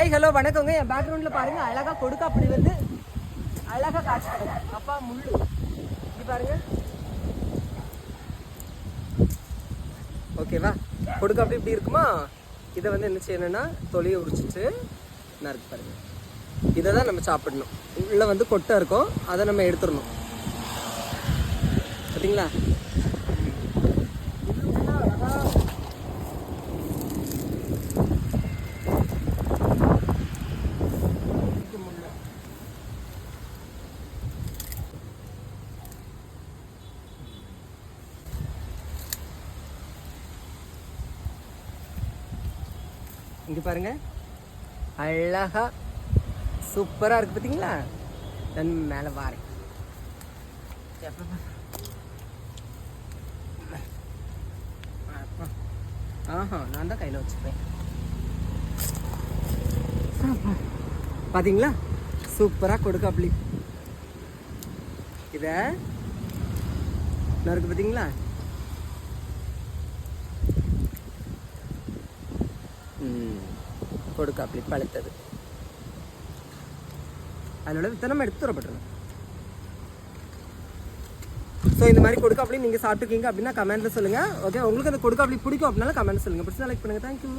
Hi hello வணக்கங்க. என் பேக்ரவுண்டில் பாருங்கள் அழகாக கொடுக்கா அப்படி வந்து அழகா காய்ச்சி அப்பா முள்ளு. இது பாருங்க. ஓகேவா கொடுக்கா அப்படி இப்படி இருக்குமா? இதை வந்து என்ன செய்யணும்னா தொலியை உரிச்சிட்டு நறுக்கு பாருங்க. இதை தான் நம்ம சாப்பிடணும். உள்ளே வந்து கொட்டை இருக்கும். அதை நம்ம எடுத்துடணும். பார்த்தீங்களா இங்கே பாருங்க. அழகா சூப்பராக இருக்குது பார்த்தீங்களா தன் மேலே வாரேன் அப்பா. ஆஹா நான் தான் கையில் வச்சுப்பேன். பார்த்தீங்களா சூப்பராக கொடுக்க அப்படி இத இருக்குது பாத்தீங்களா? கொடுக்க அப்படி பழுத்தது. அதனோட வித்தனம் எடுத்து தரப்பட்டுரும் ஸோ இந்த மாதிரி கொடுக்க அப்படி நீங்கள் சாப்பிட்டுக்கீங்க அப்படின்னா கமெண்ட்டில் சொல்லுங்க. ஓகே உங்களுக்கு அந்த கொடுக்க அப்படி பிடிக்கும் அப்படின்னாலும் கமெண்ட் சொல்லுங்க. பிடிச்சா லைக் பண்ணுங்கள் தேங்க்யூ